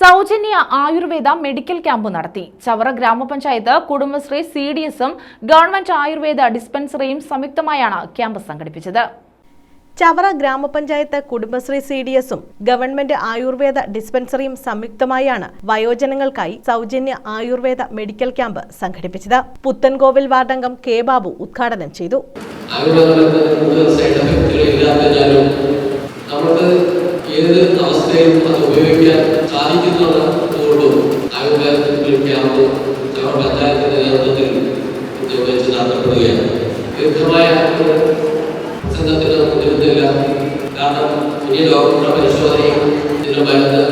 സൗജന്യ Ayurveda medical camp നടത്തി. ചവറ ഗ്രാമപഞ്ചായത്ത് കുടുംബശ്രീ സി ഡി എസും ഗവൺമെന്റ് ആയുർവേദ ഡിസ്പെൻസറിയും സംയുക്തമായാണ് ക്യാമ്പ് സംഘടിപ്പിച്ചത്. ചവറ ഗ്രാമപഞ്ചായത്ത് കുടുംബശ്രീ സി ഡി എസും ഗവൺമെന്റ് ആയുർവേദ ഡിസ്പെൻസറിയും സംയുക്തമായാണ് വയോജനങ്ങൾക്കായി സൗജന്യ ആയുർവേദ മെഡിക്കൽ ക്യാമ്പ് സംഘടിപ്പിച്ചത്. പുത്തൻകോവിൽ വാർഡംഗം കെ ബാബു ഉദ്ഘാടനം ചെയ്തു. ഏത് അവസ്ഥയിലും അത് ഉപയോഗിക്കാൻ സാധിക്കുന്നുള്ളതുകൊണ്ടും ആയുർവേദത്തിൽ ക്യാമ്പ് ഞങ്ങൾ പഞ്ചായത്തിന്റെ നേതൃത്വത്തിൽ വെച്ച് നടത്തപ്പെടുകയാണ്. ദീർഘമായ പ്രസംഗത്തിന് മുതിരുന്നില്ല കാരണം ഇനി ഡോക്ടറുടെ പരിശോധനയും ഇതിന് മരുന്ന്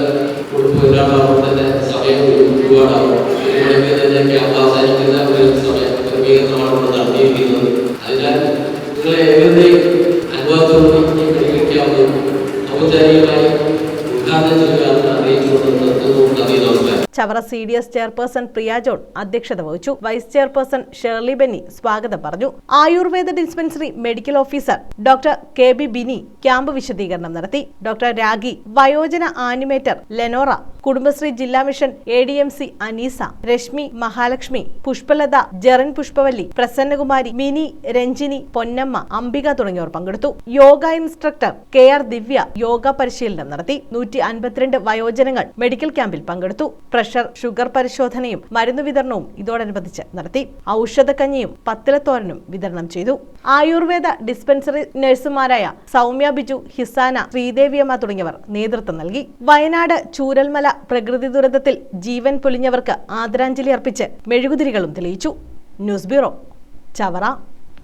കൊടുക്കുവാനാകുമ്പോൾ തന്നെ സമയം ഒരുപാടാകും ഒരു മണിക്ക് തന്നെ ക്യാമ്പ് അവസാനിക്കുന്ന ഒരു സമയം ക്രമീകരണമാണ് ഇവിടെ നടത്തിയിരിക്കുന്നത്. അതിനാൽ നിങ്ങളെ ഏവരുടെയും അനുഭവത്തോടുകൂടി ഈ പരിഗണിക്കാവുന്നതും ഔപചാരികമായി Chavara C D S chairperson Priya John അധ്യക്ഷത വഹിച്ചു. വൈസ് ചെയർപേഴ്സൺ ഷേർലി ബെന്നി സ്വാഗതം പറഞ്ഞു. Ayurveda dispensary medical officer doctor K B Bini camp വിശദീകരണം നടത്തി. ഡോക്ടർ രാഗി വയോജന ആനിമേറ്റർ ലെനോറ കുടുംബശ്രീ ജില്ലാ mission A D M C Aneesa Reshmi Mahalakshmi Pushpalatha ജെറൻ Pushpavalli Prasannakumari Mini Ranjini Ponnamma Ambika തുടങ്ങിയവർ പങ്കെടുത്തു. Yoga instructor K R Divya yoga പരിശീലനം നടത്തി. നൂറ്റി അൻപത്തിരണ്ട് വയോജനങ്ങൾ മെഡിക്കൽ ക്യാമ്പിൽ പങ്കെടുത്തു. പ്രഷർ ഷുഗർ പരിശോധനയും മരുന്ന് വിതരണവും ഇതോടനുബന്ധിച്ച് നടത്തി. ഔഷധക്കഞ്ഞിയും പത്തിലത്തോരനും വിതരണം ചെയ്തു. ആയുർവേദ ഡിസ്പെൻസറി നഴ്സുമാരായ സൗമ്യ ബിജു ഹിസാന ശ്രീദേവിയമ്മ തുടങ്ങിയവർ നേതൃത്വം നൽകി. വയനാട് ചൂരൽമല പ്രകൃതി ദുരന്തത്തിൽ ജീവൻ പൊലിഞ്ഞവർക്ക് ആദരാഞ്ജലി അർപ്പിച്ച് മെഴുകുതിരികളും തെളിയിച്ചു. News bureau Chavara.